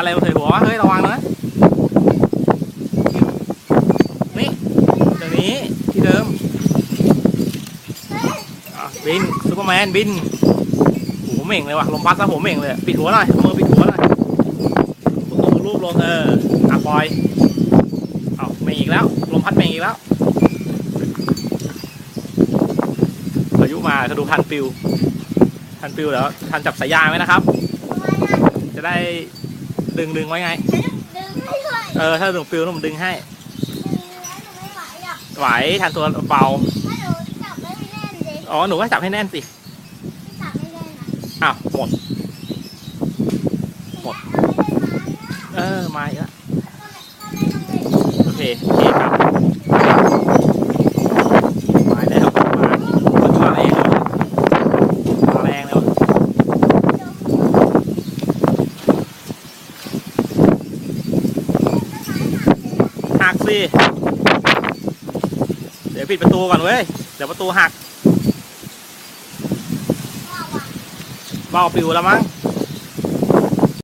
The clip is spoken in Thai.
อะไรมาใส่หัววะเฮ้ยระวังนะนี่ตรงนี้ที่เดิมบินซูเปอร์แมนบินหัวเหม่งเลยว่ะลมพัดซะหัวเหม่งเลยปิดหัวหน่อยเอามือปิดหัวหน่อยเอารูปลงเอออะปล่อยเอาเหม่งอีกแล้วลมพัดเหม่งอีกแล้วพายุมาเขาดูทันปิวทันปิวแล้วทันจับสายยางไว้นะครับ จะได้ ดึงดึงไว้ไง ดึงไม่ไหวเออ ถ้าหนูปิวหนูดึงให้ ดึงแล้วหนูไม่ไหวหรอกไหวทันตัวเบา ถ้าหนูจับไม่แน่นดิอ๋อ หนูก็จับให้แน่นสิ จับไม่แน่นอะอ้าว หมด หมดถ้าเออ มาอีกแล้วไม่ต้องเล่นโอเค โอเคครับ มาแล้ว มามาแรงเลยมาแรงเลยวะ หักสิ เดี๋ยวปิดประตูก่อนเว้ย เดี๋ยวประตูหักเบาปิวแล้วมั้ง